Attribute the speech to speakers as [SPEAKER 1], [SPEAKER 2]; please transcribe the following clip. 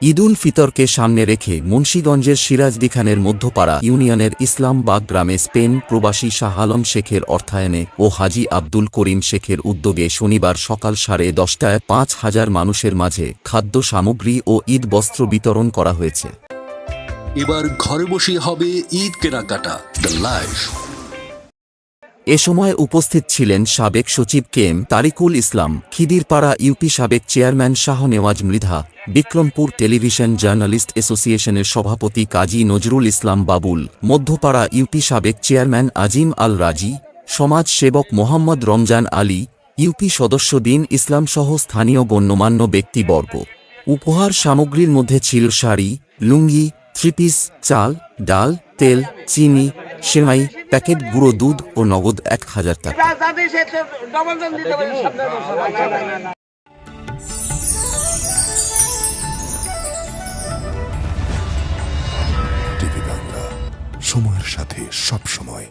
[SPEAKER 1] ঈদুল ফিতরকে সামনে রেখে মুন্সীগঞ্জের সিরাজদি খানের মধ্যপাড়া ইউনিয়নের ইসলামবাগ গ্রামে স্পেন প্রবাসী শাহ আলম শেখের অর্থায়নে ও হাজি আব্দুল করিম শেখের উদ্যোগে শনিবার সকাল সাড়ে দশটায় পাঁচ হাজার মানুষের মাঝে খাদ্য সামগ্রী ও ঈদ বস্ত্র বিতরণ করা হয়েছে।
[SPEAKER 2] এবার ঘরে বসে হবে ঈদ কেনাকাটা। দ্য লাইফ
[SPEAKER 1] এ সময় উপস্থিত ছিলেন সাবেক সচিব কেম তারিকুল ইসলাম, খিদিরপাড়া ইউপি সাবেক chairman Shah Newaz Mridha, Bikrampur television journalist অ্যাসোসিয়েশনের সভাপতি কাজী নজরুল ইসলাম বাবুল, মধ্যপাড়া ইউপি সাবেক চেয়ারম্যান আজিম আল রাজি সমাজ সেবক মোহাম্মদ রমজান আলী, ইউপি সদস্য দিন ইসলাম সহ স্থানীয় গণ্যমান্য ব্যক্তিবর্গ। উপহার সামগ্রীর মধ্যে ছিল শাড়ি, লুঙ্গি থ্রিপিস চাল, ডাল, তেল, চিনি সেমাই প্যাকেট গুঁড়ো দুধ ও নগদ এক হাজার টাকা।
[SPEAKER 3] সময়ের সাথে সব সময়